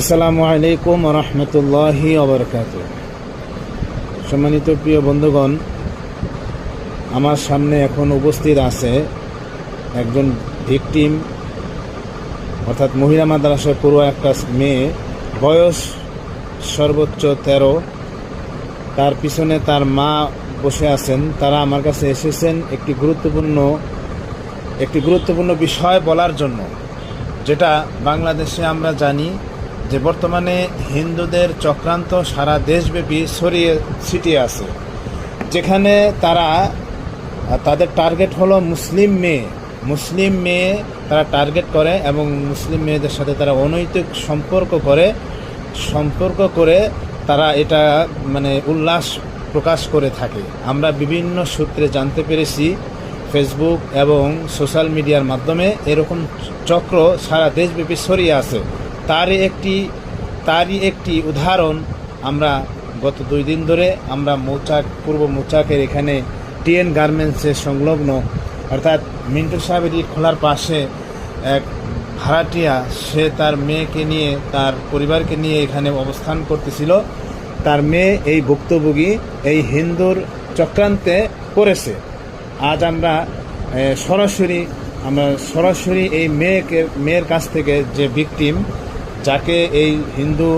আসসালামু আলাইকুম রহমতুল্লাহি অবরকাত সম্মানিত প্রিয় বন্ধুগণ, আমার সামনে এখন উপস্থিত আছে একজন ভিকটিম, অর্থাৎ মহিলা মাদ্রাসায় পড়ুয়া একটা মেয়ে, বয়স সর্বোচ্চ তেরো। তার পিছনে তার মা বসে আছেন। তারা আমার কাছে এসেছেন একটি গুরুত্বপূর্ণ একটি গুরুত্বপূর্ণ বিষয় বলার জন্য, যেটা বাংলাদেশে আমরা জানি যে বর্তমানে হিন্দুদের চক্রান্ত সারা দেশব্যাপী ছড়িয়ে ছিটিয়ে আছে, যেখানে তারা, তাদের টার্গেট হলো মুসলিম মেয়ে। মুসলিম মেয়ে তারা টার্গেট করে এবং মুসলিম মেয়েদের সাথে তারা অনৈতিক সম্পর্ক করে সম্পর্ক করে তারা এটা মানে উল্লাস প্রকাশ করে থাকে। আমরা বিভিন্ন সূত্রে জানতে পেরেছি, ফেসবুক এবং সোশ্যাল মিডিয়ার মাধ্যমে এরকম চক্র সারা দেশব্যাপী ছড়িয়ে আছে। তারই একটি তারই একটি উদাহরণ আমরা গত দুই দিন ধরে আমরা মৌচাক, পূর্ব মৌচাকের এখানে টিএন গার্মেন্টসের সংলগ্ন। অর্থাৎ মিন্টু সাহেবের খোলার পাশে এক ভাড়াটিয়া, সে তার মেয়েকে নিয়ে, তার পরিবারকে নিয়ে এখানে অবস্থান করতেছিল। তার মেয়ে এই ভুক্তভোগী, এই হিন্দুর চক্রান্তে পড়েছে। আজ আমরা সরাসরি আমরা সরাসরি এই মেয়েকে, মেয়ের কাছ থেকে যে ভিকটিম যাকে এই হিন্দু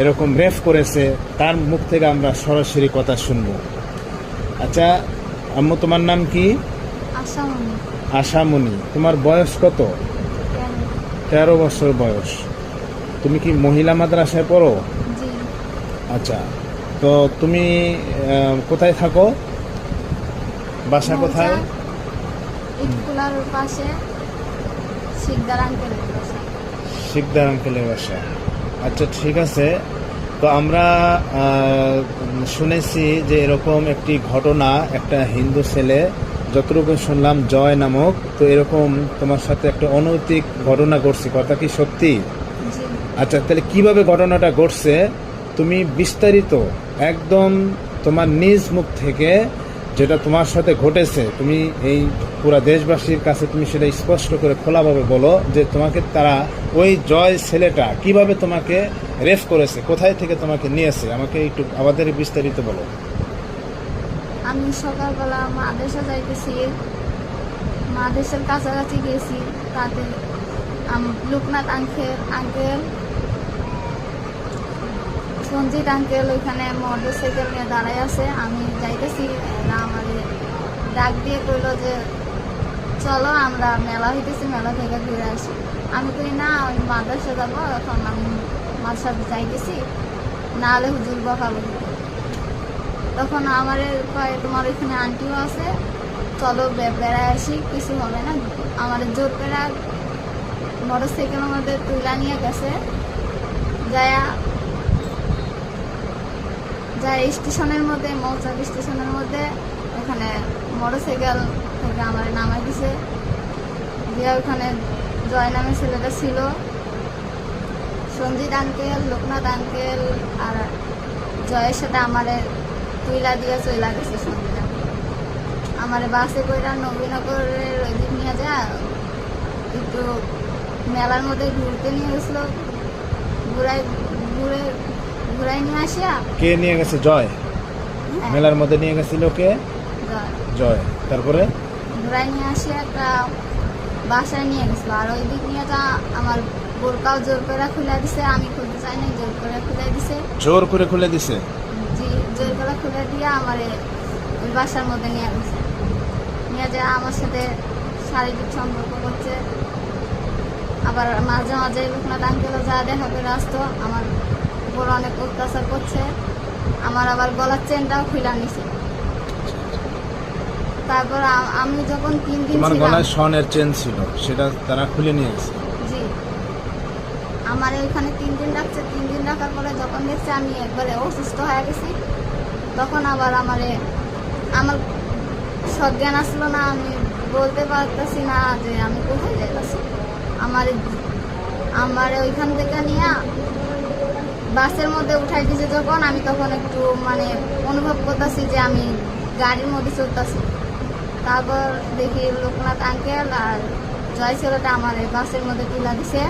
এরকম রেফ করেছে তার মুখ থেকে আমরা সরাসরি কথা শুনব। আচ্ছা আম্মু তোমার নাম কি? আশামণি। তোমার বয়স কত? তেরো বছর বয়স। তুমি কি মহিলা মাদ্রাসায় পড়ো? আচ্ছা তো তুমি কোথায় থাকো? বাসা কোথায়? পাশে শিকদার আঙ্কেলের বাসা। আচ্ছা ঠিক আছে। তো আমরা শুনেছি যে এরকম একটি ঘটনা একটা হিন্দু ছেলে যতটুকু শুনলাম জয় নামক তো এরকম তোমার সাথে একটা অনৈতিক ঘটনা ঘটছে। কথা কি সত্যি? আচ্ছা তাহলে কীভাবে ঘটনাটা ঘটছে? তুমি বিস্তারিত একদম তোমার নিজ মুখ থেকে যেটা তোমার সাথে ঘটেছে তুমি এই পুরা দেশবাসীর কাছে তুমি সেটা স্পষ্ট করে খোলাভাবে বলো যে তোমাকে তারা ওই জয় ছেলেটা কীভাবে তোমাকে রেফ করেছে, কোথায় থেকে তোমাকে নিয়েছে? আমাকে একটু আমাদের বিস্তারিত বলো। আমি সকালবেলা মাদেশে যাইতেছি মাদেশের কাছাকাছি গেছি, তাতে Loknath uncle uncle, Sanjit uncle ওইখানে মোটর সাইকেল নিয়ে দাঁড়ায় আছে। আমি যাইতেছি, এরা আমারে ডাক দিয়ে কইলো যে চলো, আমরা মেলা হইতেছি, মেলা থেকে ঘুরে আসি। আমি কই, না, আমি মাদ্রাসা যাব, এখন আমি মাদ্রাসা যাইতেছি না হলে হুজুর বকাবো তখন আমার তোমার এখানে আন্টিও আছে, চলো বেড়ায় আসি, কিছু হবে না। আমার জোর করে মোটর সাইকেলের মধ্যে তুলা নিয়ে গেছে, যায়া যায় স্টেশনের মধ্যে, মৌচাক স্টেশনের মধ্যে, ওখানে মোটর সাইকেল থেকে আমার নামাই দিছে। দিয়ে ওখানে জয় নামের ছেলেটা ছিল। সঞ্জিত আঙ্কেল লোকনাথ আঙ্কেল আর জয়ের সাথে আমারে তুইলা দিয়ে চইলা গেছে সঞ্জিত আঙ্কেল আমার বাসে কইরা নবীনগরের ওই দিক নিয়ে যা একটু মেলার মধ্যে ঘুরতে নিয়ে গেছিল। ঘুরাই ঘুরে ঘুরাই নিয়ে আসিয়া। কে নিয়ে গেছে? জয়? হ্যাঁ, মেলার মধ্যে নিয়ে গেছিল কে। জয়। তারপরে? ঘুরাই নিয়ে আসিয়া একটা বাসায় নিয়ে গেছিল। আর ওই দিক নিয়ে যা আমার বোরকাও জোর করে খুলে দিছে আমি খুলতে চাই না জোর করে খুলে দিছে। জোর করে খুলে দিছে? জি জোর করে খুলে দিয়ে আমার ওই বাসার মধ্যে নিয়ে গেছে। নিয়ে যায় আমার সাথে শারীরিক সম্পর্ক করছে। আবার মাঝে মাঝে লোকনাথ আঙ্কেলও যা দেখা করে আসতো। আমার উপর অনেক অত্যাচার করছে। আমার আবার গলার চেনটাও খুলে নিছে। তারপর আ- আমি যখন তিন দিন তোমার ছিলাম গলায় স্বর্ণের চেন ছিল সেটা তারা খুলে নিয়ে গেছে। জি। আমার ওইখানে তিন দিন রাখছে তিন দিন রাখার পরে যখন দেখছি আমি একবারে অসুস্থ হয়ে গেছি তখন আবার আমারে আমার সজ্ঞান আসলো না আমি বলতে পারতেছি না যে আমি কোথায় যাইতেছি। আমার আমার ওইখান থেকে নিয়ে বাসের মধ্যে উঠাই দিছে যখন আমি তখন একটু মানে অনুভব করতেছি যে আমি গাড়ির মধ্যে চলতেছি। তারপর দেখি লোকনাথ আঙ্কেল আর জয় ছেলেটা আমার বাসের মধ্যে তুলা দিছে।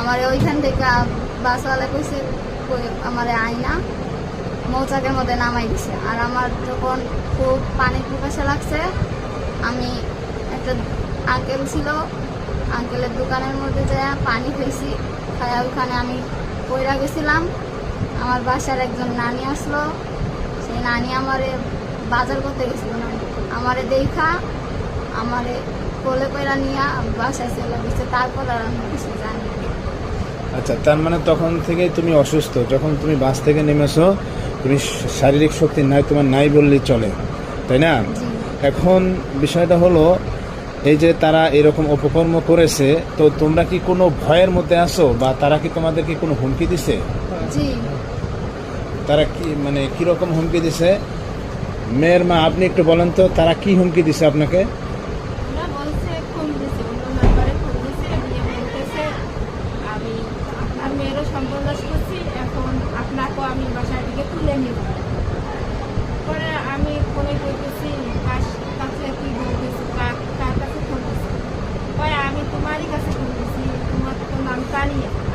আমার ওইখান থেকে বাসওয়ালা কইছে আমার আয়না মৌচাকের মধ্যে নামাই দিছে। আর আমার যখন খুব পানি পিপাসা লাগছে, আমি একটা আঙ্কেল ছিল, আঙ্কেলের দোকানের মধ্যে যায় পানি খেয়েছি খায়া ওখানে আমি পইরা গেছিলাম। আমার বাসার একজন নানি আসলো, সেই নানি আমারে বাজার করতে গেছিল নানি। আমারে দেখা আমারে কোলে কইরা নিয়ে বাসায় চলে গেছে তারপর আর আমি কিছু জানি আচ্ছা তার মানে তখন থেকে তুমি অসুস্থ যখন তুমি বাস থেকে নেমেছো তুমি শারীরিক শক্তি নাই তোমার নাই বললেই চলে তাই না? এখন বিষয়টা হলো এই যে তারা এরকম অপকর্ম করেছে তো তোমরা কি কোনো ভয়ের মধ্যে আছো বা তারা কি তোমাদেরকে কোনো হুমকি দিছে? তারা কি মানে কীরকম হুমকি দিছে? মেয়ের মা আপনি একটু বলেন তো তারা কি হুমকি দিছে আপনাকে?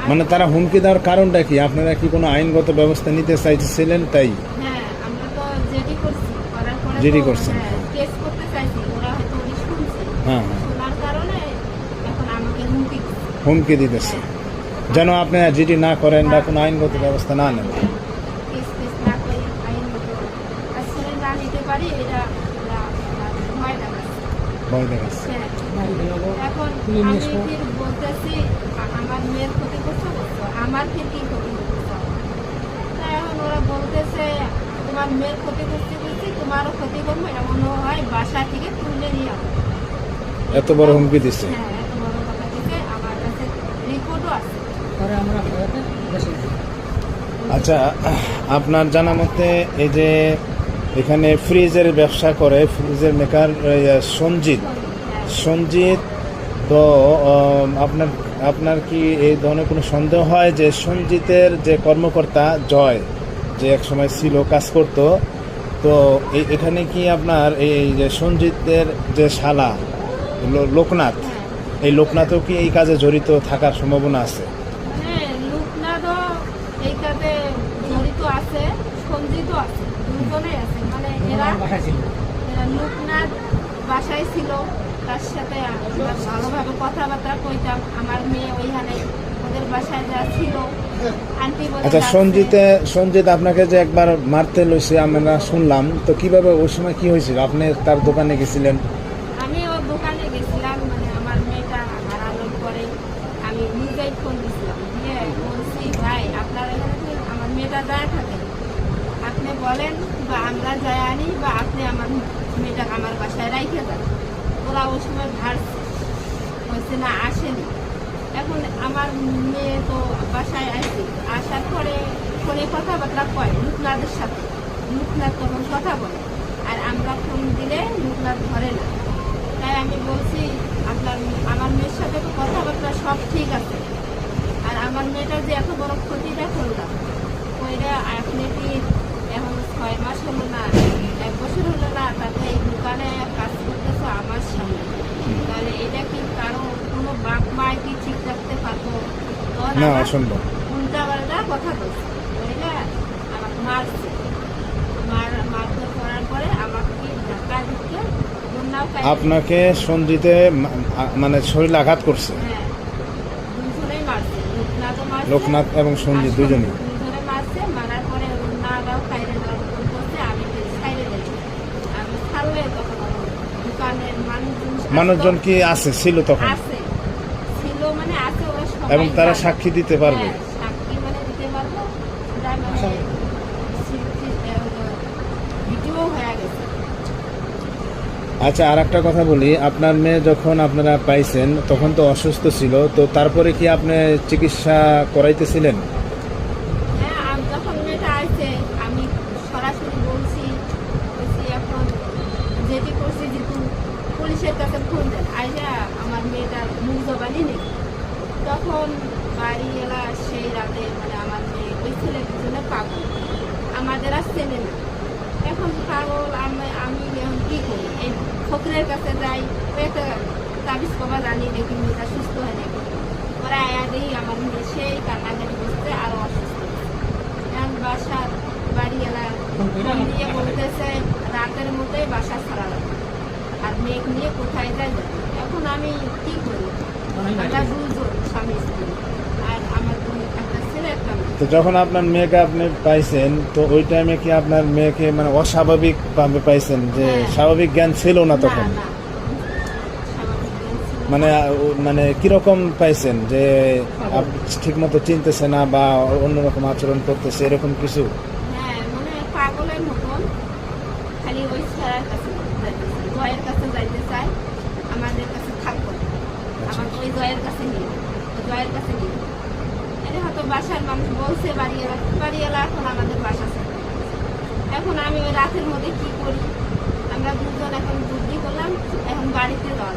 মানে তারা হুমকি দেওয়ার কারণটা কি? আপনারা কি কোনো আইনগত ব্যবস্থা নিতে চাইছিলেন তাই হ্যাঁ আমরা তো জেডি করছি জেডি তো, করছেন। হ্যাঁ, কেস করতে চাইছি ওরা হয়তো শুনছে হ্যাঁ হ্যাঁ। শোনার কারণে এখন আমাকে হুমকি হুমকি দিতেছে। যেন আপনি জিডি না করেন বা কোনো আইনগত ব্যবস্থা না নেন। কেস টেস না করে আসলে না নিতে পারি এটা ওরা ওরা ভয় দেখাচ্ছে। ভয় দেখাচ্ছে। হ্যাঁ। এখন আমি ফির বলতেছি আমার মেয়ের ক্ষতি করছ আমার ফির কি ক্ষতি করছ তা এখন ওরা বলতেছে তোমার মেয়ের ক্ষতি করতে করছি তোমারও ক্ষতি করব এমন হয় বাসা থেকে তুলে নিয়ে আসো। এত বড় হুমকি দিচ্ছে হ্যাঁ এত বড় কথা দিচ্ছে আমার কাছে রিপোর্টও আছে আচ্ছা আপনার জানা মতে এই যে এখানে ফ্রিজের ব্যবসা করে ফ্রিজের মেকার সঞ্জিত। সঞ্জিত তো আপনার আপনার কি এই ধরনের কোনো সন্দেহ হয় যে সঞ্জিতের যে কর্মকর্তা জয় যে এক সময় ছিল, কাজ করত। তো এই- এখানে কি আপনার এই যে সঞ্জিতের যে শালা লোকনাথ, এই লোকনাথও কি এই কাজে জড়িত থাকার সম্ভাবনা আছে? হ্যাঁ মানে লোকনাথ বাসায় ছিল, তার সাথে ভালোভাবে কথাবার্তা কইতাম। আমার মেয়ে ওইখানে বাসায় যা ছিল আচ্ছা সঞ্জিতে সঞ্জিত আপনাকে যে একবার মারতে লইছে আমরা শুনলাম। তো কীভাবে ওই সময় কি হয়েছিল? আপনি তার দোকানে গেছিলেন? আমি ওর দোকানে গেছিলাম মানে আমার মেয়েটা হারানোর পরে আমি নিজেই ফোন দিছিলাম দিয়ে বলছি ভাই আপনার এখানে আমার মেয়েটা যায় থাকে। আপনি বলেন বা আমরা যাই আনি বা আপনি আমার মেয়েটা আমার বাসায় রাইখে যান ওরা ওই সময় ভার হয়েছে না আসেনি। এখন আমার মেয়ে তো বাসায় আসে আসার পরে ফোনে কথাবার্তা কয় লোকনাথের সাথে। লোকনাথ তখন কথা বলে। আর আমরা ফোন দিলে লোকনাথ ধরে না। তাই আমি বলছি আপনার আমার মেয়ের সাথে তো কথাবার্তা সব ঠিক আছে। আর আমার মেয়েটা যে এত বড় ক্ষতিটা করলাম ওইটা আপনি কি এখন ছয় মাস হলো না এক বছর হলো না তাতে এই দোকানে কাজ করতেছো আমার সামনে? তাহলে এটা কি কারও কোনো বাপ মায় কি ঠিক রাখতে পারব? না অসম্ভব। উল্টা পাল্টা কথা বলছে। বুঝলে? আমাকে মারছে মার মারধর করার পরে আমাকে ঢাকা ঢুকে আপনাকে সন্ধিতে মানে শরীর আঘাত করছে? হ্যাঁ। লোকনাথ এবং সঞ্জিত আর দুজনেই। মানুষজন কি আছে? ছিল তখন আছে ছিল মানে আছে ওরা সবাই এবং তারা সাক্ষী দিতে পারবে। হ্যাঁ, মানে দিতে পারব। ওটা মানে হয়ে গেছে। আচ্ছা আর একটা কথা বলি। আপনার মেয়ে যখন আপনারা পাইছেন তখন তো অসুস্থ ছিল। তো তারপরে কি আপনি চিকিৎসা করাইতেছিলেন হ্যাঁ আমি যখন মেয়েটা আসছে আমি সরাসরি বলছি বলছি এখন যেটি করছি যে তুমি পুলিশের কাছে ফোন দেন আইসা আমার মেয়েটার মুখ জবানি নেই তখন বাড়ি এলা সেই রাতে মানে আমার মেয়ে ওই ছেলে দুজনে পাগল আমাদের আর চেনে না এখন পাগল আমি আমি এখন কী করি এই ফকরের কাছে যাই ওই একটা তাবিজ কবা জানি দেখি মেয়েটা সুস্থ হয় নাকি ওরা আয়া বলেই আমার মেয়ে সেই কান্নাকাটি করতে আরও অসুস্থ হয়েছে। এখন বাসার বাড়িওয়ালা বলতেছে রাতের মধ্যেই বাসা ছাড়া লাগবে। আর মেঘ নিয়ে কোথায় যায় এখন আমি কি করি? আমরা দুজন স্বামী স্ত্রী। আর আমার একটা ছেলে একটা তো যখন আপনার মেয়েকে আপনি পাইছেন তো ওই টাইমে কি আপনার মেয়েকে মানে অস্বাভাবিক ভাবে পাইছেন যে হ্যাঁ। স্বাভাবিক জ্ঞান ছিল না তখন। মানে মানে কীরকম পাইছেন যে ঠিক মতো চিনতেছে না বা অন্যরকম আচরণ করতেছে এরকম কিছু? হ্যাঁ মানে পাগলের খালি ওই কাছে জয়ের কাছে যাইতে চায় আমাদের কাছে থাকব না। আমার ওই জয়ের কাছে নিয়ে জয়ের কাছে নিয়ে এটা হয়তো বাসার মানুষ বলছে বাড়িওয়ালা বাড়িওয়ালা এখন আমাদের বাসা এখন আমি ওই রাতের মধ্যে কি করি? আমরা দুজন এখন বুদ্ধি করলাম এখন বাড়িতে যাওয়া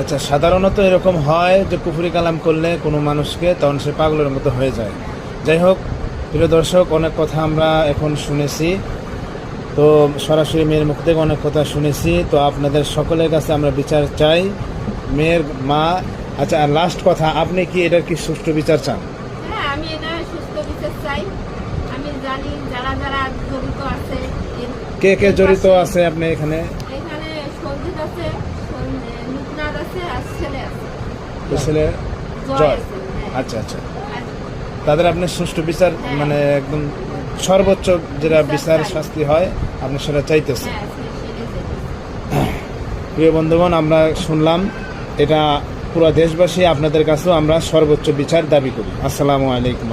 আচ্ছা সাধারণত এরকম হয় যে কুফুরি কালাম করলে কোনো মানুষকে তখন সে পাগলের মতো হয়ে যায়। যাই হোক প্রিয় দর্শক অনেক কথা আমরা এখন শুনেছি। তো সরাসরি মেয়ের মুখ থেকে অনেক কথা শুনেছি। তো আপনাদের সকলের কাছে আমরা বিচার চাই। মেয়ের মা আচ্ছা আর লাস্ট কথা আপনি কি এটার কি সুষ্ঠু বিচার চান? হ্যাঁ আমি এটা সুস্থ বিচার চাই। আমি জানি যারা যারা জড়িত আছে কে কে জড়িত আছে আপনি এখানে? এখানে সঞ্জিত আছে সন- আছে আর ছেলে আছে। ছেলে জয় হ্যাঁ। আচ্ছা আচ্ছা। তাদের আপনি সুষ্ঠু বিচার হ্যাঁ। মানে একদম সর্বোচ্চ যেটা বিচার শাস্তি হয়, আপনি সেটা চাইতেছেন। প্রিয় বন্ধুগণ, আমরা শুনলাম, এটা পুরো দেশবাসী আপনাদের কাছেও আমরা সর্বোচ্চ বিচার দাবি করি। আসসালামু আলাইকুম।